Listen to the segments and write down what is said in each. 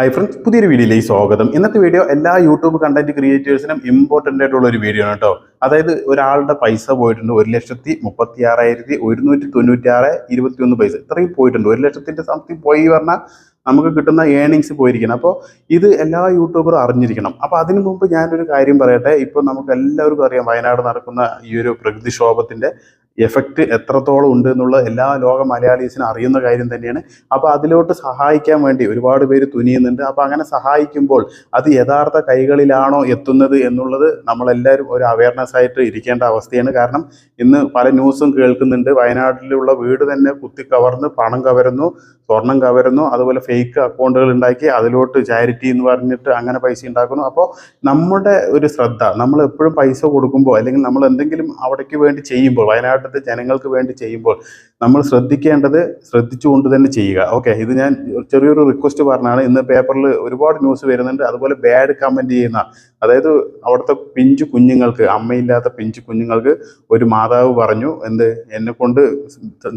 Hi friends പുതിയൊരു വീഡിയോയിലേക്ക് സ്വാഗതം. ഇന്നത്തെ വീഡിയോ എല്ലാ യൂട്യൂബ് കണ്ടന്റ് ക്രിയേറ്റേഴ്സിനും ഇമ്പോർട്ടന്റ് ആയിട്ടുള്ള ഒരു വീഡിയോ ആണ് കേട്ടോ. അതായത് ഒരാളുടെ പൈസ പോയിട്ടുണ്ട് ഒരു ലക്ഷത്തി മുപ്പത്തി ആറായിരത്തി ഒരുന്നൂറ്റി തൊണ്ണൂറ്റി ആറ് ഇരുപത്തി ഒന്ന് പൈസ. ഇത്രയും പോയിട്ടുണ്ട്. ഒരു ലക്ഷത്തിന്റെ സംതിങ് പോയി പറഞ്ഞാൽ നമുക്ക് കിട്ടുന്ന ഏണിങ്സ് പോയിരിക്കണം. അപ്പോൾ ഇത് എല്ലാ യൂട്യൂബറും അറിഞ്ഞിരിക്കണം. അപ്പോൾ അതിനു മുമ്പ് ഞാനൊരു കാര്യം പറയട്ടെ. ഇപ്പോൾ നമുക്ക് എല്ലാവർക്കും അറിയാം വയനാട് നടക്കുന്ന ഈ ഒരു പ്രകൃതിക്ഷോഭത്തിന്റെ എഫക്റ്റ് എത്രത്തോളം ഉണ്ട് എന്നുള്ള എല്ലാ ലോക മലയാളീസിനും അറിയുന്ന കാര്യം തന്നെയാണ്. അപ്പോൾ അതിലോട്ട് സഹായിക്കാൻ വേണ്ടി ഒരുപാട് പേര് തുനിയുന്നുണ്ട്. അപ്പോൾ അങ്ങനെ സഹായിക്കുമ്പോൾ അത് യഥാർത്ഥ കൈകളിലാണോ എത്തുന്നത് എന്നുള്ളത് നമ്മളെല്ലാവരും ഒരു അവയർനെസ് ആയിട്ട് ഇരിക്കേണ്ട അവസ്ഥയാണ്. കാരണം ഇന്ന് പല ന്യൂസും കേൾക്കുന്നുണ്ട്. വയനാട്ടിലുള്ള വീട് തന്നെ കുത്തി കവർന്ന് പണം കവരുന്നു. സ്വർണം കവരുന്നു അതുപോലെ ഫേക്ക് അക്കൗണ്ടുകൾ ഉണ്ടാക്കി അതിലോട്ട് ചാരിറ്റി എന്ന് പറഞ്ഞിട്ട് അങ്ങനെ പൈസ ഉണ്ടാക്കുന്നു. അപ്പോൾ നമ്മുടെ ഒരു ശ്രദ്ധ നമ്മൾ എപ്പോഴും പൈസ കൊടുക്കുമ്പോൾ അല്ലെങ്കിൽ നമ്മൾ എന്തെങ്കിലും അവിടേക്ക് വേണ്ടി ചെയ്യുമ്പോൾ വയനാട്ടിലത്തെ ജനങ്ങൾക്ക് വേണ്ടി ചെയ്യുമ്പോൾ നമ്മൾ ശ്രദ്ധിക്കേണ്ടത് ശ്രദ്ധിച്ചുകൊണ്ട് തന്നെ ചെയ്യുക. ഓക്കെ ഇത് ഞാൻ ചെറിയൊരു റിക്വസ്റ്റ് പറഞ്ഞാണ്. ഇന്ന് പേപ്പറിൽ ഒരുപാട് ന്യൂസ് വരുന്നുണ്ട്. അതുപോലെ ബാഡ് കമന്റ് ചെയ്യുന്ന അതായത് അവിടുത്തെ പിഞ്ചു കുഞ്ഞുങ്ങൾക്ക് അമ്മയില്ലാത്ത പിഞ്ചു കുഞ്ഞുങ്ങൾക്ക് ഒരു മാതാവ് പറഞ്ഞു. എന്ത്? എന്നെ കൊണ്ട്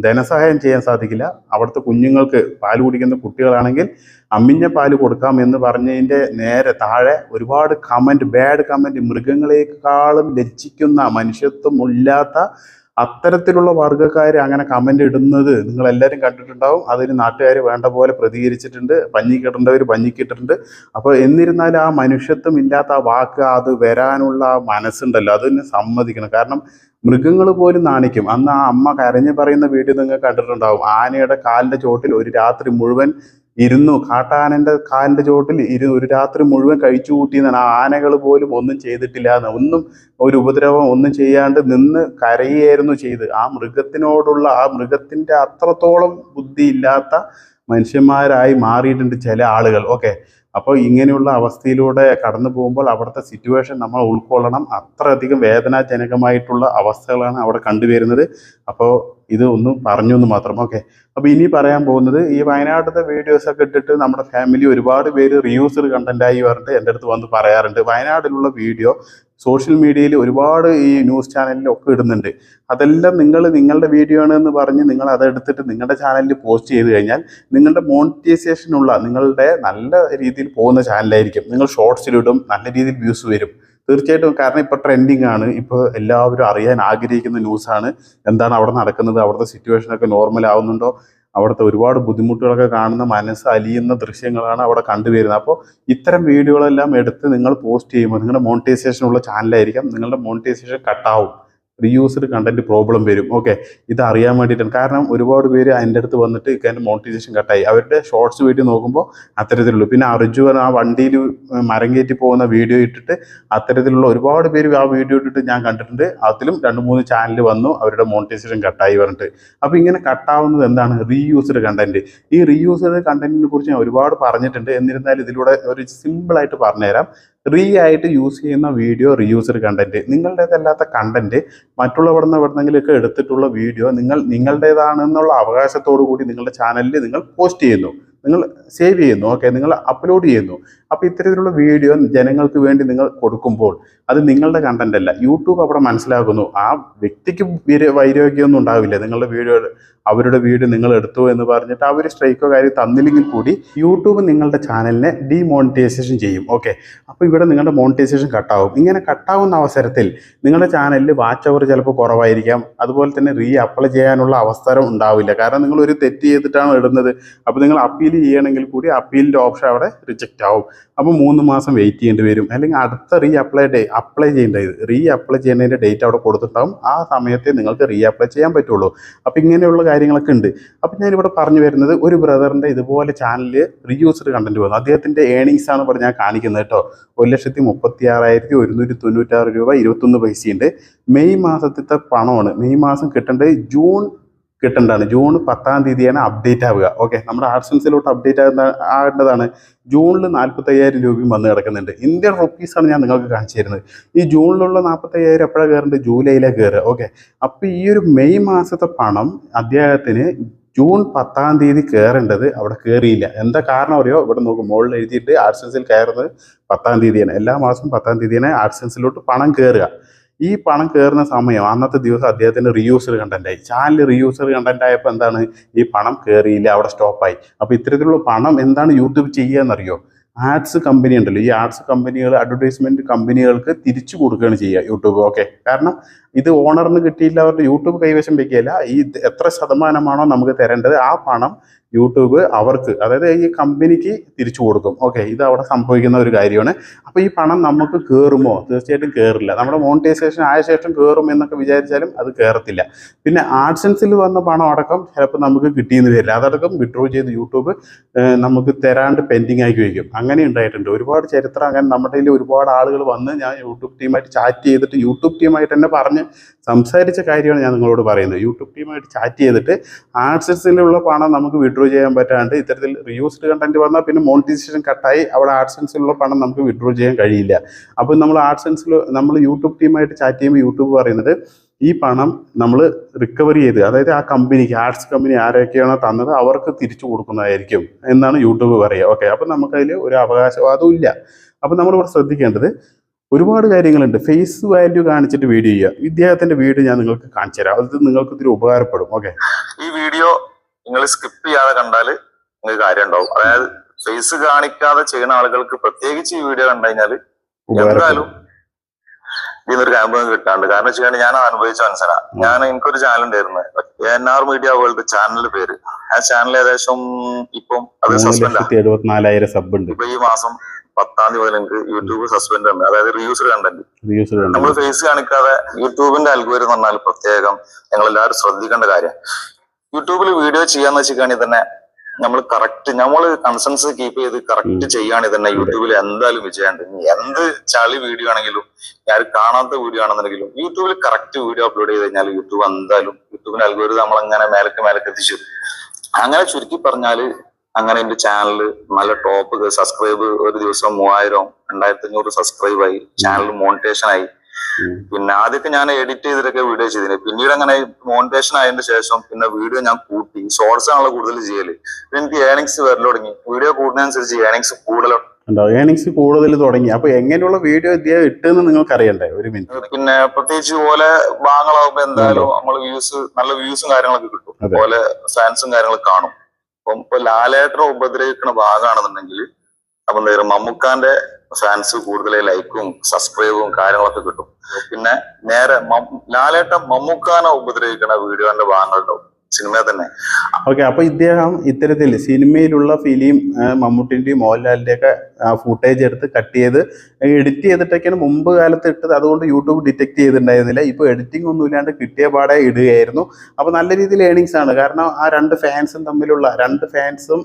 ധനസഹായം ചെയ്യാൻ സാധിക്കില്ല. അവിടുത്തെ കുഞ്ഞുങ്ങൾക്ക് പാൽ കുടിക്കുന്ന കുട്ടികളാണെങ്കിൽ അമ്മിഞ്ഞ പാൽ കൊടുക്കാം എന്ന് പറഞ്ഞതിന്റെ നേരെ താഴെ ഒരുപാട് കമന്റ് ബാഡ് കമന്റ് മൃഗങ്ങളെക്കാളും ലജ്ജിക്കുന്ന മനുഷ്യത്വം ഇല്ലാത്ത അത്തരത്തിലുള്ള വർഗക്കാർ അങ്ങനെ കമന്റ് ഇടുന്നത് നിങ്ങൾ എല്ലാവരും കണ്ടിട്ടുണ്ടാവും. അതിന് നാട്ടുകാർ വേണ്ട പോലെ പ്രതികരിച്ചിട്ടുണ്ട്. പഞ്ഞി പഞ്ഞിക്കിട്ടിട്ടുണ്ട് അപ്പോൾ എന്നിരുന്നാലും ആ മനുഷ്യത്വം ഇല്ലാത്ത ആ വാക്ക് അത് വരാനുള്ള മനസ്സുണ്ടല്ലോ. അതിന് സമ്മതിക്കണം. കാരണം മൃഗങ്ങൾ പോലും നാണിക്കും. അന്ന് ആ അമ്മ കരഞ്ഞു പറയുന്ന വീഡിയോ നിങ്ങൾ കണ്ടിട്ടുണ്ടാവും. ആനയുടെ കാലിന്റെ ചോട്ടിൽ ഒരു രാത്രി മുഴുവൻ ഇരുന്നു. കാട്ടാനന്റെ കാലിന്റെ ചോട്ടിൽ ഇരു ഒരു രാത്രി മുഴുവൻ കഴിച്ചു കൂട്ടിയെന്നാണ്. ആ ആനകൾ പോലും ഒന്നും ചെയ്തിട്ടില്ല എന്ന്. ഒന്നും ഒരു ഉപദ്രവം ഒന്നും ചെയ്യാണ്ട് നിന്ന് കരയായിരുന്നു ചെയ്ത്. ആ മൃഗത്തിനോടുള്ള ആ മൃഗത്തിന്റെ അത്രത്തോളം ബുദ്ധിയില്ലാത്ത മനുഷ്യന്മാരായി മാറിയിട്ടുണ്ട് ചില ആളുകൾ. ഓക്കെ അപ്പോൾ ഇങ്ങനെയുള്ള അവസ്ഥയിലൂടെ കടന്നു പോകുമ്പോൾ അവിടുത്തെ സിറ്റുവേഷൻ നമ്മൾ ഉൾക്കൊള്ളണം. അത്രയധികം വേദനാജനകമായിട്ടുള്ള അവസ്ഥകളാണ് അവിടെ കണ്ടുവരുന്നത്. അപ്പോൾ ഇത് ഒന്ന് പറഞ്ഞു എന്ന് മാത്രം. ഓക്കെ അപ്പോൾ ഇനി പറയാൻ പോകുന്നത് ഈ വയനാട്ടിലത്തെ വീഡിയോസൊക്കെ ഇട്ടിട്ട് നമ്മുടെ ഫാമിലി ഒരുപാട് പേര് റിയൂസ്ഡ് കണ്ടന്റായി പറഞ്ഞിട്ട് എന്റെ അടുത്ത് വന്ന് പറയാറുണ്ട്. വയനാട്ടിലുള്ള വീഡിയോ സോഷ്യൽ മീഡിയയിൽ ഒരുപാട് ഈ ന്യൂസ് ചാനലിലൊക്കെ ഇടുന്നുണ്ട്. അതെല്ലാം നിങ്ങൾ നിങ്ങളുടെ വീഡിയോ ആണ് എന്ന് പറഞ്ഞ് നിങ്ങൾ അതെടുത്തിട്ട് നിങ്ങളുടെ ചാനലിൽ പോസ്റ്റ് ചെയ്ത് കഴിഞ്ഞാൽ നിങ്ങളുടെ മോണിറ്റൈസേഷനുള്ള നിങ്ങളുടെ നല്ല രീതിയിൽ പോകുന്ന ചാനലായിരിക്കും. നിങ്ങൾ ഷോർട്സിലിടും നല്ല രീതിയിൽ വ്യൂസ് വരും. തീർച്ചയായിട്ടും കാരണം ഇപ്പോൾ ട്രെൻഡിങ് ആണ്. ഇപ്പോൾ എല്ലാവരും അറിയാൻ ആഗ്രഹിക്കുന്ന ന്യൂസാണ്. എന്താണ് അവിടെ നടക്കുന്നത് അവിടുത്തെ സിറ്റുവേഷനൊക്കെ നോർമൽ ആവുന്നുണ്ടോ? അവിടുത്തെ ഒരുപാട് ബുദ്ധിമുട്ടുകളൊക്കെ കാണുന്ന മനസ്സ് അലിയുന്ന ദൃശ്യങ്ങളാണ് അവിടെ കണ്ടുവരുന്നത്. അപ്പോൾ ഇത്തരം വീഡിയോകളെല്ലാം എടുത്ത് നിങ്ങൾ പോസ്റ്റ് ചെയ്യുമ്പോൾ നിങ്ങളുടെ മോണിറ്റൈസേഷൻ ഉള്ള ചാനലായിരിക്കാം നിങ്ങളുടെ മോണിറ്റൈസേഷൻ കട്ടാവും റീയൂസ്ഡ് കണ്ടന്റ് പ്രോബ്ലം വരും. ഓക്കെ ഇത് അറിയാൻ വേണ്ടിയിട്ടാണ്. കാരണം ഒരുപാട് പേര് അതിന്റെ അടുത്ത് വന്നിട്ട് ഇക്കാന്റെ മോണിറ്റൈസേഷൻ കട്ടായി അവരുടെ ഷോർട്സ് വീഡിയോ നോക്കുമ്പോൾ അത്തരത്തിലുള്ളൂ. പിന്നെ അർജുൻ ആ വണ്ടിയിൽ മരം കയറ്റി പോകുന്ന വീഡിയോ ഇട്ടിട്ട് അത്തരത്തിലുള്ള ഒരുപാട് പേര് ആ വീഡിയോ ഇട്ടിട്ട് ഞാൻ കണ്ടിട്ടുണ്ട്. അതിലും രണ്ട് മൂന്ന് ചാനൽ വന്നു. അവരുടെ മോണിറ്റൈസേഷൻ കട്ടായി പറഞ്ഞിട്ട്. അപ്പോൾ ഇങ്ങനെ കട്ടാവുന്നത് എന്താണ്? റീയൂസ്ഡ് കണ്ടന്റ് ഈ റീയൂസ്ഡ് കണ്ടന്റിനെ കുറിച്ച് ഞാൻ ഒരുപാട് പറഞ്ഞിട്ടുണ്ട്. എന്നിരുന്നാലും ഇതിലൂടെ ഒരു സിമ്പിളായിട്ട് പറഞ്ഞുതരാം. റീ ആയിട്ട് യൂസ് ചെയ്യുന്ന വീഡിയോ റീയൂസ്ഡ് കണ്ടന്റ് നിങ്ങളുടേതല്ലാത്ത കണ്ടന്റ് മറ്റുള്ളവിടുന്ന് എവിടെന്നെങ്കിലുമൊക്കെ എടുത്തിട്ടുള്ള വീഡിയോ നിങ്ങൾ നിങ്ങളുടേതാണെന്നുള്ള അവകാശത്തോടു കൂടി നിങ്ങളുടെ ചാനലിൽ നിങ്ങൾ പോസ്റ്റ് ചെയ്യുന്നു. നിങ്ങൾ സേവ് ചെയ്യുന്നു. ഓക്കെ നിങ്ങൾ അപ്ലോഡ് ചെയ്യുന്നു. അപ്പോൾ ഇത്തരത്തിലുള്ള വീഡിയോ ജനങ്ങൾക്ക് വേണ്ടി നിങ്ങൾ കൊടുക്കുമ്പോൾ അത് നിങ്ങളുടെ കണ്ടന്റ് അല്ല. യൂട്യൂബ് അവിടെ മനസ്സിലാക്കുന്നു. ആ വ്യക്തിക്ക് വൈരോഗ്യമൊന്നും ഉണ്ടാവില്ല. നിങ്ങളുടെ വീഡിയോ അവരുടെ വീഡിയോ നിങ്ങൾ എടുത്തു എന്ന് പറഞ്ഞിട്ട് അവർ സ്ട്രൈക്കോ കാര്യം തന്നില്ലെങ്കിൽ കൂടി യൂട്യൂബ് നിങ്ങളുടെ ചാനലിനെ ഡിമോണിറ്റൈസേഷൻ ചെയ്യും. ഓക്കെ അപ്പോൾ ഇവിടെ നിങ്ങളുടെ മോണിറ്റൈസേഷൻ കട്ടാവും ഇങ്ങനെ കട്ടാവുന്ന അവസരത്തിൽ നിങ്ങളുടെ ചാനലിൽ വാച്ച് അവർ ചിലപ്പോൾ കുറവായിരിക്കാം. അതുപോലെ തന്നെ റീ അപ്ലൈ ചെയ്യാനുള്ള അവസരം ഉണ്ടാവില്ല. കാരണം നിങ്ങൾ ഒരു തെറ്റ് ചെയ്തിട്ടാണ് ഇടുന്നത്. അപ്പോൾ നിങ്ങൾ അപ്പീൽ ചെയ്യണമെങ്കിൽ കൂടി അപ്പീലിന്റെ ഓപ്ഷൻ അവിടെ റിജക്റ്റ് ആവും. അപ്പോൾ മൂന്ന് മാസം വെയിറ്റ് ചെയ്യേണ്ടി വരും. അല്ലെങ്കിൽ അടുത്ത റീ അപ്ലൈ ഡേ അപ്ലൈ ചെയ്യേണ്ടത് റീ അപ്ലൈ ചെയ്യുന്നതിന്റെ ഡേറ്റ് അവിടെ കൊടുത്തിട്ടുണ്ടാവും. ആ സമയത്തെ നിങ്ങൾക്ക് റീ അപ്ലൈ ചെയ്യാൻ പറ്റുള്ളൂ. അപ്പോൾ ഇങ്ങനെയുള്ള കാര്യങ്ങളൊക്കെ ഉണ്ട്. അപ്പോൾ ഞാനിവിടെ പറഞ്ഞു വരുന്നത് ഒരു ബ്രദറിന്റെ ഇതുപോലെ ചാനലിൽ റീയൂസ്ഡ് കണ്ടന്റ് വന്നു. അദ്ദേഹത്തിന്റെ ഏണിങ്സ് ആണ് ഇവിടെ ഞാൻ കാണിക്കുന്നത് കേട്ടോ. ഒരു ലക്ഷത്തി മുപ്പത്തി ആറായിരത്തി ഒരുന്നൂറ്റി തൊണ്ണൂറ്റാറ് രൂപ ഇരുപത്തൊന്ന് പൈസയുണ്ട്. മെയ് മാസത്തെ പണമാണ്. മെയ് മാസം കിട്ടേണ്ടത് ജൂൺ കിട്ടേണ്ടതാണ്. ജൂൺ പത്താം തീയതിയാണ് അപ്ഡേറ്റ് ആവുക. ഓക്കെ നമ്മുടെ ആർട്സ് എൻസിലോട്ട് അപ്ഡേറ്റ് ആകുന്ന ആകേണ്ടതാണ് ജൂണിൽ നാൽപ്പത്തയ്യായിരം രൂപയും വന്ന് കിടക്കുന്നുണ്ട്. ഇന്ത്യൻ റുപ്പീസാണ് ഞാൻ നിങ്ങൾക്ക് കാണിച്ചു തരുന്നത്. ഈ ജൂണിലുള്ള നാൽപ്പത്തയ്യായിരം എപ്പോഴാണ് കയറേണ്ടത്? ജൂലൈയിലാണ് കയറുക. ഓക്കെ അപ്പോൾ ഈ ഒരു മെയ് മാസത്തെ പണം അദ്ദേഹത്തിന് ജൂൺ പത്താം തീയതി കയറേണ്ടത് അവിടെ കയറിയില്ല. എന്താ കാരണം അറിയോ? ഇവിടെ നോക്കും മുകളിൽ എഴുതിയിട്ട് ആർട്സ് എൻസിൽ കയറുന്നത് പത്താം തീയതിയാണ്. എല്ലാ മാസവും പത്താം തീയതിയാണ് ആർട്സ് എൻസിലോട്ട് പണം കയറുക. ഈ പണം കയറുന്ന സമയം അന്നത്തെ ദിവസം അദ്ദേഹത്തിന് റീയൂസർ കണ്ടന്റായി ചാനൽ റീയൂസർ കണ്ടന്റ് ആയപ്പോൾ എന്താണ്? ഈ പണം കയറിയില്ല അവിടെ സ്റ്റോപ്പായി അപ്പോൾ ഇത്തരത്തിലുള്ള പണം എന്താണ് യൂട്യൂബ് ചെയ്യുക എന്നറിയോ? ആഡ്സ് കമ്പനി ഉണ്ടല്ലോ. ഈ ആഡ്സ് കമ്പനികൾ അഡ്വർടൈസ്മെന്റ് കമ്പനികൾക്ക് തിരിച്ചു കൊടുക്കുകയാണ് ചെയ്യുക യൂട്യൂബ് ഓക്കെ കാരണം ഇത് ഓണറിന് കിട്ടിയില്ല അവരുടെ യൂട്യൂബ് കൈവശം വെക്കുകയില്ല. ഈ എത്ര ശതമാനമാണോ നമുക്ക് തരേണ്ടത്? ആ പണം യൂട്യൂബ് അവർക്ക് അതായത് ഈ കമ്പനിക്ക് തിരിച്ചു കൊടുക്കും. ഓക്കെ ഇത് അവിടെ സംഭവിക്കുന്ന ഒരു കാര്യമാണ്. അപ്പോൾ ഈ പണം നമുക്ക് കയറുമോ തീർച്ചയായിട്ടും കയറില്ല നമ്മുടെ മോണിറ്റൈസേഷൻ ആയ ശേഷം കയറും എന്നൊക്കെ വിചാരിച്ചാലും അത് കയറത്തില്ല പിന്നെ ആഡ്സൻസിൽ വന്ന പണം അടക്കം ചിലപ്പോൾ നമുക്ക് കിട്ടിയെന്ന് വരില്ല. അതടക്കം വിഡ്രോ ചെയ്ത് യൂട്യൂബ് നമുക്ക് തരാണ്ട് പെൻഡിങ് ആക്കി വയ്ക്കും. അങ്ങനെ ഉണ്ടായിട്ടുണ്ട്. ഒരുപാട് ചരിത്രം അങ്ങനെ നമ്മുടെ കയ്യിൽ ഒരുപാട് ആളുകൾ വന്ന് ഞാൻ യൂട്യൂബ് ടീമായിട്ട് ചാറ്റ് ചെയ്തിട്ട് യൂട്യൂബ് ടീമായിട്ട് തന്നെ പറഞ്ഞ് സംസാരിച്ച കാര്യമാണ് ഞാൻ നിങ്ങളോട് പറയുന്നത്. യൂട്യൂബ് ടീമായിട്ട് ചാറ്റ് ചെയ്തിട്ട് ആഡ്സൻസിലുള്ള പണം നമുക്ക് വിഡ്രോ ചെയ്യാൻ പറ്റാണ്ട് ഇത്തരത്തിൽ റിയൂസ്ഡ് കണ്ടന്റ് വന്നാൽ പിന്നെ മോണിറ്റൈസേഷൻ കട്ടായി അവിടെ ആഡ്സെൻസിലുള്ള പണം നമുക്ക് വിഡ്രോ ചെയ്യാൻ കഴിയില്ല. അപ്പോൾ നമ്മൾ ആഡ്സൻസിൽ നമ്മൾ യൂട്യൂബ് ടീമായിട്ട് ചാറ്റ് ചെയ്യുമ്പോൾ യൂട്യൂബ് പറയുന്നത് ഈ പണം നമ്മൾ റിക്കവറി ചെയ്ത് അതായത് ആ കമ്പനിക്ക് ആർട്സ് കമ്പനി ആരൊക്കെയാണോ തന്നത് അവർക്ക് തിരിച്ചു കൊടുക്കുന്നതായിരിക്കും എന്നാണ് യൂട്യൂബ് പറയുക. ഓക്കെ അപ്പം നമുക്കതിൽ ഒരു അവകാശവാദവും ഇല്ല. അപ്പം നമ്മളിവിടെ ശ്രദ്ധിക്കേണ്ടത് ഒരുപാട് കാര്യങ്ങളുണ്ട്. ഫേസ് വാല്യൂ കാണിച്ചിട്ട് വീഡിയോ ചെയ്യുക. ഇദ്ദേഹത്തിന്റെ വീഡിയോ ഞാൻ നിങ്ങൾക്ക് കാണിച്ചു തരാം അത് നിങ്ങൾക്ക് ഇത്തിരി ഉപകാരപ്പെടും. ഓക്കെ ഈ വീഡിയോ നിങ്ങൾ സ്കിപ്പ് ചെയ്യാതെ കണ്ടാൽ നിങ്ങൾക്ക് കാര്യം ഉണ്ടാവും അതായത് ഫേസ് കാണിക്കാതെ ചെയ്യുന്ന ആളുകൾക്ക് പ്രത്യേകിച്ച് ഈ വീഡിയോ കണ്ടു കഴിഞ്ഞാൽ എന്തായാലും ഇതിനൊരു ക്യാമ്പ് കിട്ടാണ്ട് കാരണം വെച്ച് കഴിഞ്ഞാൽ ഞാൻ അനുഭവിച്ച മനസ്സില ഞാൻ എനിക്കൊരു ചാനൽ ഉണ്ടായിരുന്നു. N R media world channel പേര്. ആ ചാനൽ ഏകദേശം ഇപ്പം അത് സസ്പെൻഡ് സബ് ഉണ്ട്. ഇപ്പൊ ഈ മാസം പത്താം തീയതി മുതൽ എനിക്ക് യൂട്യൂബ് സസ്പെൻഡ് ആണ് അതായത് റിയൂസ് കണ്ടന്റ് നമ്മൾ ഫേസ് കാണിക്കാതെ യൂട്യൂബിന്റെ അൽഗോരിതം പറഞ്ഞാൽ പ്രത്യേകം ഞങ്ങൾ എല്ലാവരും ശ്രദ്ധിക്കേണ്ട കാര്യം. യൂട്യൂബിൽ വീഡിയോ ചെയ്യാന്ന് വെച്ചിട്ടാണെങ്കിൽ തന്നെ നമ്മൾ കറക്റ്റ് നമ്മൾ കൺസൺസ് കീപ്പ് ചെയ്ത് കറക്റ്റ് ചെയ്യുകയാണെങ്കിൽ തന്നെ യൂട്യൂബിൽ എന്തായാലും വിജയമുണ്ട് എന്ത് ചളി വീഡിയോ ആണെങ്കിലും ഞാൻ കാണാത്ത വീഡിയോ ആണെന്നുണ്ടെങ്കിലും യൂട്യൂബിൽ കറക്റ്റ് വീഡിയോ അപ്ലോഡ് ചെയ്ത് കഴിഞ്ഞാൽ യൂട്യൂബ് എന്തായാലും യൂട്യൂബിന്റെ അൽഗോരിതം നമ്മളങ്ങനെ മേലക്ക് മേലക്ക് എത്തിച്ചു അങ്ങനെ ചുരുക്കി പറഞ്ഞാൽ അങ്ങനെ എന്റെ ചാനൽ നല്ല ടോപ്പ് സബ്സ്ക്രൈബ് ഒരു ദിവസം മൂവായിരം രണ്ടായിരത്തി അഞ്ഞൂറ് സബ്സ്ക്രൈബായി ചാനൽ മോണിറ്റേഷൻ ആയി. പിന്നെ ആദ്യമൊക്കെ ഞാൻ എഡിറ്റ് ചെയ്തിട്ടൊക്കെ വീഡിയോ ചെയ്തിന് പിന്നീട് അങ്ങനെ മോണിറ്റേഷൻ ആയതിനു ശേഷം പിന്നെ വീഡിയോ ഞാൻ കൂട്ടി. ഷോർട്സ് ആണല്ലോ കൂടുതൽ ചെയ്യൽ. എനിക്ക് ഏണിങ്സ് വരൽ തുടങ്ങി. വീഡിയോ കൂടുന്നതനുസരിച്ച് ഏണിങ്സ് കൂടുതൽ ഉണ്ടാവും ഏണിങ്സ് കൂടുതൽ തുടങ്ങി. അപ്പൊ എങ്ങനെയുള്ള വീഡിയോ ഇദ്ദേഹം ഇട്ടെന്ന് നിങ്ങൾക്ക് അറിയണ്ടേ ഒരു മിനിറ്റ് പിന്നെ പ്രത്യേകിച്ച് പോലെ ഭാഗങ്ങളാകുമ്പോ എന്തായാലും നമ്മൾ വ്യൂസ് നല്ല വ്യൂസും കാര്യങ്ങളൊക്കെ കിട്ടും. അതുപോലെ ഫാൻസും കാര്യങ്ങളും കാണും. അപ്പം ഇപ്പൊ ലാലേട്ടനെ ഉപദ്രവിക്കുന്ന ഭാഗമാണെന്നുണ്ടെങ്കിൽ അപ്പൊ എന്താ പറയുക മമ്മൂക്കാന്റെ ഫാൻസ് കൂടുതൽ ലൈക്കും സബ്സ്ക്രൈബും കാര്യങ്ങളൊക്കെ കിട്ടും. പിന്നെ നേരെ ലാലേട്ട ലാലേട്ടൻ മമ്മൂക്കാനെ ഉപദ്രവിക്കുന്ന വീഡിയോന്റെ ഭാഗങ്ങളുണ്ടാവും സിനിമയിൽ തന്നെ. ഓക്കെ അപ്പൊ ഇദ്ദേഹം ഇത്തരത്തിൽ സിനിമയിലുള്ള ഫിലിം മമ്മൂട്ടിന്റെയും മോഹൻലാലിന്റെ ഒക്കെ ഫുട്ടേജ് എടുത്ത് കട്ട് ചെയ്ത് എഡിറ്റ് ചെയ്തിട്ടൊക്കെയാണ് മുമ്പ് കാലത്ത് ഇട്ടത്. അതുകൊണ്ട് യൂട്യൂബ് ഡിറ്റക്ട് ചെയ്തിട്ടുണ്ടായിരുന്നില്ല. ഇപ്പൊ എഡിറ്റിംഗ് ഒന്നും ഇല്ലാണ്ട് കിട്ടിയ പാടെ ഇടുകയായിരുന്നു. അപ്പോൾ നല്ല രീതിയിൽ ഏണിങ്സ് ആണ്. കാരണം ആ രണ്ട് ഫാൻസും തമ്മിലുള്ള രണ്ട് ഫാൻസും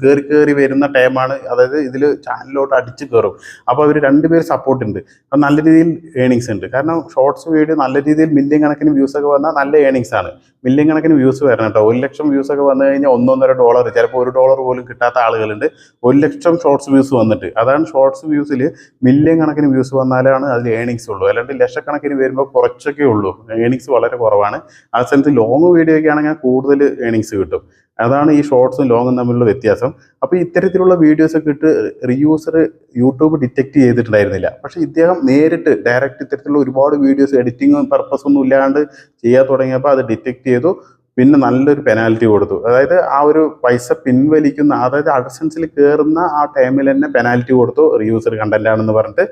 കയറി കയറി വരുന്ന ടൈമാണ് അതായത് ഇതിൽ ചാനലിലോട്ട് അടിച്ച് കയറും അപ്പോൾ അവർ രണ്ടുപേർ സപ്പോർട്ട് ഉണ്ട്. അപ്പം നല്ല രീതിയിൽ ഏണിങ്സ് ഉണ്ട്. കാരണം ഷോർട്സ് വീഡിയോ നല്ല രീതിയിൽ മില്യൺ കണക്കിന് വ്യൂസ് ഒക്കെ വന്നാൽ നല്ല ഏണിങ്സ് ആണ്. മില്യൺ കണക്കിന് വ്യൂസ് വരണം കേട്ടോ. ഒരു ലക്ഷം വ്യൂസ് ഒക്കെ വന്നു കഴിഞ്ഞാൽ ഒന്നൊന്നര ഡോളർ ചിലപ്പോൾ ഒരു ഡോളർ പോലും കിട്ടാത്ത ആളുകളുണ്ട്. ഒരു ലക്ഷം ഷോർട്സ് വ്യൂസ് വന്നിട്ട്. അതാണ് ഷോർട്സ് വ്യൂസിൽ മില്യൺ കണക്കിന് വ്യൂസ് വന്നാലാണ് അതിൽ ഏണിങ്സ് ഉള്ളൂ. അല്ലാണ്ട് ലക്ഷക്കണക്കിന് വരുമ്പോൾ കുറച്ചൊക്കെ ഉള്ളൂ. ഏണിങ്സ് വളരെ കുറവാണ്. ആ സ്ഥലത്ത് ലോങ് വീഡിയോ ഒക്കെ ആണെങ്കിൽ കൂടുതൽ ഏണിങ്സ് കിട്ടും. അതാണ് ഈ ഷോർട്സും ലോങ്ങും തമ്മിലുള്ള വ്യത്യാസം. അപ്പോൾ ഇത്തരത്തിലുള്ള വീഡിയോസൊക്കെ ഇട്ട് റിയൂസർ യൂട്യൂബ് ഡിറ്റക്ട് ചെയ്തിട്ടുണ്ടായിരുന്നില്ല. പക്ഷേ ഇദ്ദേഹം നേരിട്ട് ഡയറക്റ്റ് ഇത്തരത്തിലുള്ള ഒരുപാട് വീഡിയോസ് എഡിറ്റിംഗ് പർപ്പസ് ഒന്നും ഇല്ലാണ്ട് ചെയ്യാൻ തുടങ്ങിയപ്പോൾ അത് ഡിറ്റക്ട് ചെയ്തു. പിന്നെ നല്ലൊരു പെനാൽറ്റി കൊടുത്തു. അതായത് ആ ഒരു പൈസ പിൻവലിക്കുന്ന അതായത് അഡ്സൻസിൽ കയറുന്ന ആ ടൈമിൽ തന്നെ പെനാൽറ്റി കൊടുത്തു. റിയൂസർ കണ്ടന്റ് ആണെന്ന് പറഞ്ഞിട്ട്.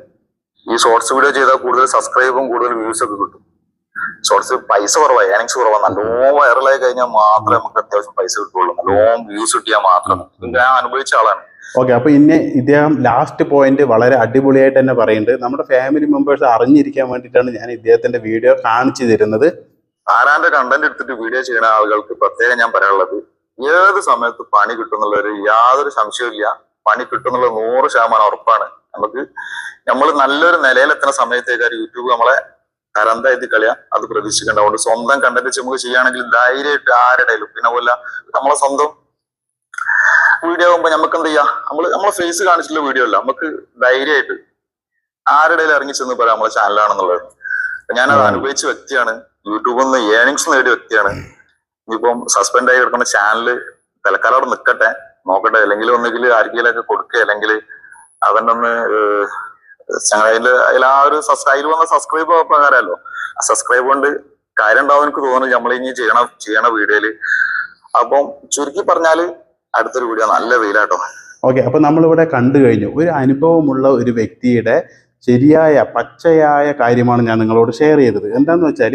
ഈ ഷോർട്സ് വീഡിയോ ചെയ്താൽ കൂടുതൽ സബ്സ്ക്രൈബും കൂടുതൽ വ്യൂസ് ഒക്കെ കിട്ടും. ഷോർട്സ് പൈസ കുറവായി. ഏണിങ്സ് കുറവാണ്. നല്ലോ വൈറലായി കഴിഞ്ഞാൽ മാത്രമേ നമുക്ക് അത്യാവശ്യം പൈസ കിട്ടുള്ളൂ നല്ലോണം വ്യൂസ് കിട്ടിയാൽ മാത്രം. ഞാൻ അനുഭവിച്ച ആളാണ്. ഓക്കെ അപ്പൊ ഇന്നെ ഇദ്ദേഹം ലാസ്റ്റ് പോയിന്റ് വളരെ അടിപൊളിയായിട്ട് തന്നെ പറയുന്നുണ്ട്. നമ്മുടെ ഫാമിലി മെമ്പേഴ്സ് അറിഞ്ഞിരിക്കാൻ വേണ്ടിയിട്ടാണ് ഞാൻ ഇദ്ദേഹത്തിന്റെ വീഡിയോ കാണിച്ചു തരുന്നത്. ആരാന്റെ കണ്ടന്റ് എടുത്തിട്ട് വീഡിയോ ചെയ്യുന്ന ആളുകൾക്ക് പ്രത്യേകം ഞാൻ പറയാനുള്ളത് ഏത് സമയത്ത് പണി കിട്ടുന്നുള്ള ഒരു യാതൊരു സംശയമില്ല പണി കിട്ടുന്നുള്ള നൂറ് ശതമാനം ഉറപ്പാണ്. നമുക്ക് നമ്മൾ നല്ലൊരു നിലയിലെത്തുന്ന സമയത്തേക്കാർ യൂട്യൂബ് നമ്മളെ തരന്തായത് കളിയാ. അത് പ്രതീക്ഷിക്കേണ്ട. അതുകൊണ്ട് സ്വന്തം കണ്ടന്റ് നമുക്ക് ചെയ്യുകയാണെങ്കിൽ ധൈര്യമായിട്ട് ആരുടെയും പിന്നെ പോലെ നമ്മളെ സ്വന്തം വീഡിയോ ആകുമ്പോ നമുക്ക് എന്ത് ചെയ്യാം? നമ്മൾ നമ്മളെ ഫേസ് കാണിച്ചിട്ടുള്ള വീഡിയോ അല്ല. നമുക്ക് ധൈര്യമായിട്ട് ആരുടെ ഇറങ്ങി ചെന്ന് പറയാം നമ്മളെ ചാനലാണെന്നുള്ളത് ഞാനത് അനുഭവിച്ച വ്യക്തിയാണ്. യൂട്യൂബിൽ നിന്ന് ഏണിങ്സ് നേടിയ വ്യക്തിയാണ്. ഇനിയിപ്പം സസ്പെൻഡ് ആയി കിടക്കുന്ന ചാനൽ തൽക്കാലം അവിടെ നിൽക്കട്ടെ നോക്കട്ടെ. അല്ലെങ്കിൽ ഒന്നുകിൽ ആർക്കെങ്കിലൊക്കെ കൊടുക്കുക അല്ലെങ്കിൽ അവന്റെ അതിൽ അതിൽ ആ ഒരു അതിൽ വന്ന സബ്സ്ക്രൈബ് പ്രകാരമല്ലോ. ആ സബ്സ്ക്രൈബ് കൊണ്ട് കാര്യം ഉണ്ടാവും എനിക്ക് തോന്നുന്നു നമ്മൾ ഇനി ചെയ്യണ ചെയ്യണ വീഡിയോയിൽ അപ്പം ചുരുക്കി പറഞ്ഞാൽ അടുത്തൊരു വീഡിയോ നല്ല വെയിലാട്ടോ. ഓക്കെ അപ്പൊ നമ്മളിവിടെ കണ്ടു കഴിഞ്ഞു. ഒരു അനുഭവമുള്ള ഒരു വ്യക്തിയുടെ ശരിയായ പച്ചയായ കാര്യമാണ് ഞാൻ നിങ്ങളോട് ഷെയർ ചെയ്തത്. എന്താന്ന് വെച്ചാൽ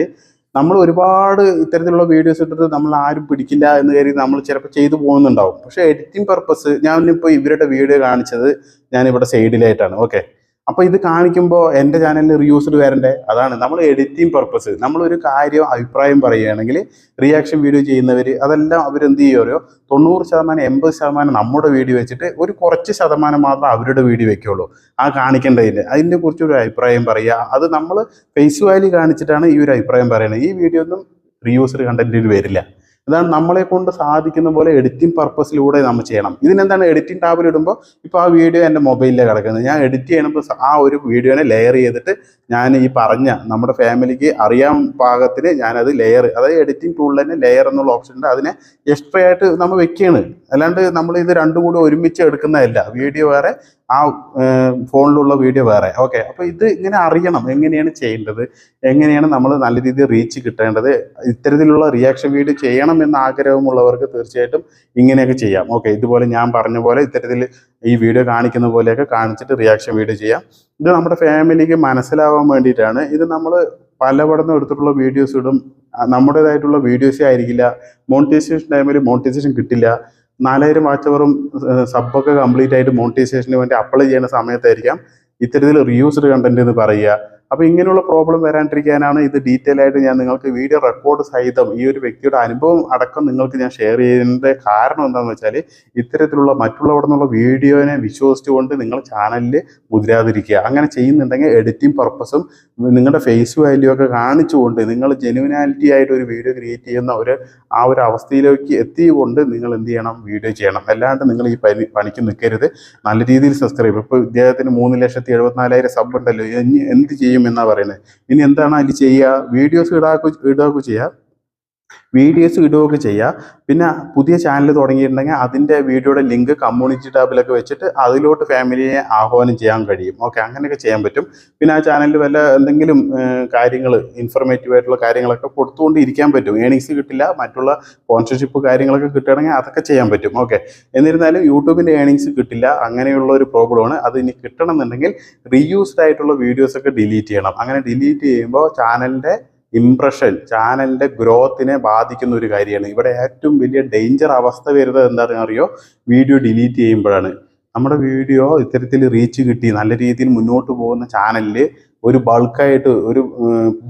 നമ്മൾ ഒരുപാട് ഇത്തരത്തിലുള്ള വീഡിയോസ് ഇട്ടിട്ട് നമ്മൾ ആരും പിടിക്കില്ല എന്ന് കരുതി നമ്മൾ ചിലപ്പോൾ ചെയ്തു പോകുന്നുണ്ടാവും. പക്ഷേ എഡിറ്റിംഗ് പർപ്പസ് ഞാനിപ്പോൾ ഇവരുടെ വീഡിയോ കാണിച്ചത് ഞാനിവിടെ സൈഡിലായിട്ടാണ് ഓക്കെ അപ്പോൾ ഇത് കാണിക്കുമ്പോൾ എന്റെ ചാനലിൽ റിയൂസ്ഡ് വരണ്ടേ? അതാണ് നമ്മൾ എഡിറ്റിംഗ് പർപ്പസ് നമ്മളൊരു കാര്യം അഭിപ്രായം പറയുകയാണെങ്കിൽ റിയാക്ഷൻ വീഡിയോ ചെയ്യുന്നവർ അതെല്ലാം അവരെന്ത് ചെയ്യുമോ തൊണ്ണൂറ് ശതമാനം എൺപത് ശതമാനം നമ്മുടെ വീഡിയോ വെച്ചിട്ട് ഒരു കുറച്ച് ശതമാനം മാത്രം അവരുടെ വീഡിയോ വെക്കുള്ളൂ ആ കാണിക്കേണ്ടതില്ല അതിനെ കുറിച്ച് ഒരു അഭിപ്രായം പറയുക. അത് നമ്മൾ ഫേസ് വാല്യൂ കാണിച്ചിട്ടാണ് ഈ ഒരു അഭിപ്രായം പറയുന്നത്. ഈ വീഡിയോ ഒന്നും റിയൂസ്ഡ് കണ്ടന്റിൽ വരില്ല. അതാണ് നമ്മളെ കൊണ്ട് സാധിക്കുന്ന പോലെ എഡിറ്റിംഗ് പർപ്പസിലൂടെ നമ്മൾ ചെയ്യണം. ഇതിനെന്താണ് എഡിറ്റിംഗ് ടാബിൽ ഇടുമ്പോൾ ഇപ്പോൾ ആ വീഡിയോ എന്റെ മൊബൈലിൽ കിടക്കുന്നത്. ഞാൻ എഡിറ്റ് ചെയ്യണമ്പോൾ ആ ഒരു വീഡിയോനെ ലെയർ ചെയ്തിട്ട് ഞാൻ ഈ പറഞ്ഞ നമ്മുടെ ഫാമിലിക്ക് അറിയാൻ പാകത്തിന് ഞാനത് ലെയർ അതായത് എഡിറ്റിംഗ് ടൂളിൽ തന്നെ ലെയർ എന്നുള്ള ഓപ്ഷൻ ഉണ്ട്. അതിനെ എക്സ്ട്രാ ആയിട്ട് നമ്മൾ വെക്കുകയാണ് അല്ലാണ്ട് നമ്മൾ ഇത് രണ്ടും കൂടി ഒരുമിച്ച് എടുക്കുന്നതല്ല. വീഡിയോ വേറെ ആ ഫോണിലുള്ള വീഡിയോ വേറെ. ഓക്കെ അപ്പോൾ ഇത് ഇങ്ങനെ അറിയണം എങ്ങനെയാണ് ചെയ്യേണ്ടത് എങ്ങനെയാണ് നമ്മൾ നല്ല രീതിയിൽ റീച്ച് കിട്ടേണ്ടത് ഇത്തരത്തിലുള്ള റിയാക്ഷൻ വീഡിയോ ചെയ്യണം എന്ന ആഗ്രഹമുള്ളവർക്ക് തീർച്ചയായിട്ടും ഇങ്ങനെയൊക്കെ ചെയ്യാം. ഓക്കെ ഇതുപോലെ ഞാൻ പറഞ്ഞ പോലെ ഇത്തരത്തിൽ ഈ വീഡിയോ കാണിക്കുന്ന പോലെയൊക്കെ കാണിച്ചിട്ട് റിയാക്ഷൻ വീഡിയോ ചെയ്യാം. ഇത് നമ്മുടെ ഫാമിലിക്ക് മനസ്സിലാവാൻ വേണ്ടിയിട്ടാണ്. ഇത് നമ്മൾ പലയിടത്തും എടുത്തിട്ടുള്ള വീഡിയോസ് ഇടും. നമ്മുടേതായിട്ടുള്ള വീഡിയോസേ ആയിരിക്കില്ല. മോണിറ്റൈസേഷൻ ടൈമിൽ മോണിറ്റൈസേഷൻ കിട്ടില്ല. നാലായിരം വാച്ചവറും സബ്ബൊക്കെ കംപ്ലീറ്റ് ആയിട്ട് മോണിറ്റൈസേഷന് വേണ്ടി അപ്ലൈ ചെയ്യുന്ന സമയത്തായിരിക്കാം ഇത്തരത്തിൽ റിയൂസ്ഡ് കണ്ടന്റ് എന്ന് പറയുക. അപ്പോൾ ഇങ്ങനെയുള്ള പ്രോബ്ലം വരാണ്ടിരിക്കാനാണ് ഇത് ഡീറ്റെയിൽ ആയിട്ട് ഞാൻ നിങ്ങൾക്ക് വീഡിയോ റെക്കോർഡ് സഹിതം ഈ ഒരു വ്യക്തിയുടെ അനുഭവം അടക്കം നിങ്ങൾക്ക് ഞാൻ ഷെയർ ചെയ്യുന്നതിന്റെ കാരണം എന്താണെന്ന് വെച്ചാൽ ഇത്തരത്തിലുള്ള മറ്റുള്ളവിടെ നിന്നുള്ള വീഡിയോനെ വിശ്വസിച്ചുകൊണ്ട് നിങ്ങൾ ചാനലിൽ മുതിരാതിരിക്കുക. അങ്ങനെ ചെയ്യുന്നുണ്ടെങ്കിൽ എഡിറ്റിംഗ് പർപ്പസും നിങ്ങളുടെ ഫേസ് വാല്യൂ ഒക്കെ കാണിച്ചുകൊണ്ട് നിങ്ങൾ ജെനുവിനാലിറ്റി ആയിട്ട് ഒരു വീഡിയോ ക്രിയേറ്റ് ചെയ്യുന്ന ഒരു ആ ഒരു അവസ്ഥയിലേക്ക് എത്തിക്കൊണ്ട് നിങ്ങൾ എന്ത് ചെയ്യണം? വീഡിയോ ചെയ്യണം. അല്ലാണ്ട് നിങ്ങൾ ഈ പനി പണിക്ക് നിൽക്കരുത്. നല്ല രീതിയിൽ സബ്സ്ക്രൈബ് ഇപ്പോൾ ഇദ്ദേഹത്തിന് മൂന്ന് ലക്ഷത്തി എഴുപത്തിനാലായിരം സബ് ഉണ്ടല്ലോ. എന്ത് ചെയ്യും? എന്നാ പറയുന്നത് ഇനി എന്താണ് അതിൽ ചെയ്യുക? വീഡിയോസ് ഇടാക്കു ഇടാക്കു ചെയ്യുക വീഡിയോസ് ഇടുകയൊക്കെ ചെയ്യുക പിന്നെ പുതിയ ചാനൽ തുടങ്ങിയിട്ടുണ്ടെങ്കിൽ അതിന്റെ വീഡിയോയുടെ ലിങ്ക് കമ്മ്യൂണിറ്റി ടാബിലൊക്കെ വെച്ചിട്ട് അതിലോട്ട് ഫാമിലിയെ ആഹ്വാനം ചെയ്യാൻ കഴിയും. ഓക്കെ അങ്ങനെയൊക്കെ ചെയ്യാൻ പറ്റും. പിന്നെ ആ ചാനലിൽ വല്ല എന്തെങ്കിലും കാര്യങ്ങൾ ഇൻഫർമേറ്റീവ് ആയിട്ടുള്ള കാര്യങ്ങളൊക്കെ കൊടുത്തുകൊണ്ട് ഇരിക്കാൻ പറ്റും. ഏണിങ്സ് കിട്ടില്ല മറ്റുള്ള സ്പോൺസർഷിപ്പ് കാര്യങ്ങളൊക്കെ കിട്ടുകയാണെങ്കിൽ അതൊക്കെ ചെയ്യാൻ പറ്റും. ഓക്കെ എന്നിരുന്നാലും യൂട്യൂബിന്റെ ഏണിങ്സ് കിട്ടില്ല അങ്ങനെയുള്ള ഒരു പ്രോബ്ലമാണ് അത് ഇനി കിട്ടണമെന്നുണ്ടെങ്കിൽ റീയൂസ്ഡ് ആയിട്ടുള്ള വീഡിയോസൊക്കെ ഡിലീറ്റ് ചെയ്യണം. അങ്ങനെ ഡിലീറ്റ് ചെയ്യുമ്പോൾ ചാനലിന്റെ ഇംപ്രഷൻ ചാനലിന്റെ ഗ്രോത്തിനെ ബാധിക്കുന്ന ഒരു കാര്യമാണ്. ഇവിടെ ഏറ്റവും വലിയ ഡേഞ്ചർ അവസ്ഥ വരുന്നത് എന്താണെന്ന് അറിയോ? വീഡിയോ ഡിലീറ്റ് ചെയ്യുമ്പോഴാണ്. നമ്മുടെ വീഡിയോ ഇത്തരത്തിൽ റീച്ച് കിട്ടി നല്ല രീതിയിൽ മുന്നോട്ട് പോകുന്ന ചാനലിൽ ഒരു ബൾക്കായിട്ട് ഒരു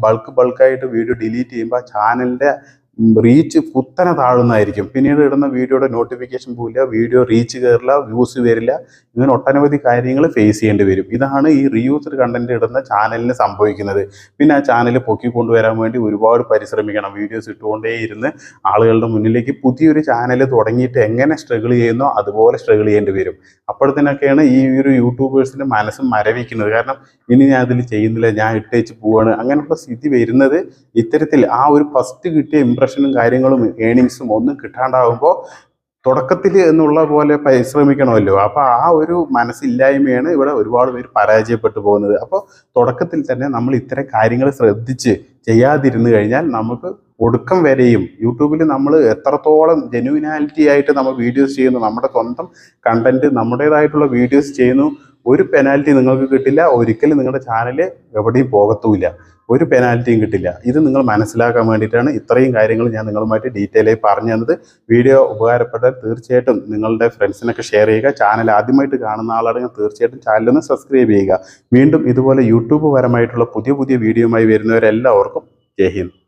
ബൾക്ക് ബൾക്കായിട്ട് വീഡിയോ ഡിലീറ്റ് ചെയ്യുമ്പോൾ ആ ചാനലിന്റെ റീച്ച് കുത്തനെ താഴുന്നതായിരിക്കും. പിന്നീട് ഇടുന്ന വീഡിയോയുടെ നോട്ടിഫിക്കേഷൻ പോവില്ല വീഡിയോ റീച്ച് കയറില്ല വ്യൂസ് വരില്ല ഇങ്ങനെ ഒട്ടനവധി കാര്യങ്ങൾ ഫേസ് ചെയ്യേണ്ടി വരും. ഇതാണ് ഈ റീയൂസ്ഡ് കണ്ടന്റ് ഇടുന്ന ചാനലിന് സംഭവിക്കുന്നത്. പിന്നെ ആ ചാനൽ പൊക്കി കൊണ്ടുവരാൻ വേണ്ടി ഒരുപാട് പരിശ്രമിക്കണം. വീഡിയോസ് ഇട്ടുകൊണ്ടേ ഇരുന്ന് ആളുകളുടെ മുന്നിലേക്ക് പുതിയൊരു ചാനൽ തുടങ്ങിയിട്ട് എങ്ങനെ സ്ട്രഗിൾ ചെയ്യുന്നോ അതുപോലെ സ്ട്രഗിൾ ചെയ്യേണ്ടി വരും. അപ്പോഴത്തേനൊക്കെയാണ് ഈ ഒരു യൂട്യൂബേഴ്സിന്റെ മനസ്സ് മരവിക്കുന്നത്. കാരണം ഇനി ഞാൻ അതിൽ ചെയ്യുന്നില്ല ഞാൻ ഇട്ടേച്ച് പോവാണ്. അങ്ങനെയുള്ള സ്ഥിതി വരുന്നത് ഇത്തരത്തിൽ ആ ഒരു ഫസ്റ്റ് കിട്ടിയ ഇമ്പ്രഷനും കാര്യങ്ങളും ഏണിങ്സും ഒന്നും കിട്ടാണ്ടാവുമ്പോൾ തുടക്കത്തിൽ എന്നുള്ള പോലെ പരിശ്രമിക്കണമല്ലോ. അപ്പോൾ ആ ഒരു മനസ്സില്ലായ്മയാണ് ഇവിടെ ഒരുപാട് പേര് പരാജയപ്പെട്ടു പോകുന്നത്. അപ്പോൾ തുടക്കത്തിൽ തന്നെ നമ്മൾ ഇത്തരം കാര്യങ്ങൾ ശ്രദ്ധിച്ച് ചെയ്യാതിരുന്നു കഴിഞ്ഞാൽ നമുക്ക് ഒടുക്കം വരെയും യൂട്യൂബിൽ നമ്മൾ എത്രത്തോളം ജെനുവിനാലിറ്റി ആയിട്ട് നമ്മൾ വീഡിയോസ് ചെയ്യുന്നു നമ്മുടെ സ്വന്തം കണ്ടന്റ് നമ്മുടേതായിട്ടുള്ള വീഡിയോസ് ചെയ്യുന്നു ഒരു പെനാൽറ്റി നിങ്ങൾക്ക് കിട്ടില്ല ഒരിക്കലും നിങ്ങളുടെ ചാനൽ എവിടെയും പോകത്തുമില്ല ഒരു പെനാൽറ്റിയും കിട്ടില്ല. ഇത് നിങ്ങൾ മനസ്സിലാക്കാൻ വേണ്ടിയിട്ടാണ് ഇത്രയും കാര്യങ്ങൾ ഞാൻ നിങ്ങളുമായിട്ട് ഡീറ്റെയിൽ ആയി പറഞ്ഞു തന്നത്. വീഡിയോ ഉപകാരപ്പെട്ടാൽ തീർച്ചയായിട്ടും നിങ്ങളുടെ ഫ്രണ്ട്സിനൊക്കെ ഷെയർ ചെയ്യുക. ചാനൽ ആദ്യമായിട്ട് കാണുന്ന ആളാണെങ്കിൽ തീർച്ചയായിട്ടും ചാനലൊന്ന് സബ്സ്ക്രൈബ് ചെയ്യുക. വീണ്ടും ഇതുപോലെ യൂട്യൂബ് പരമായിട്ടുള്ള പുതിയ പുതിയ വീഡിയോയുമായി വരുന്നവരെല്ലാവർക്കും ജയ് ഹിന്ദ്.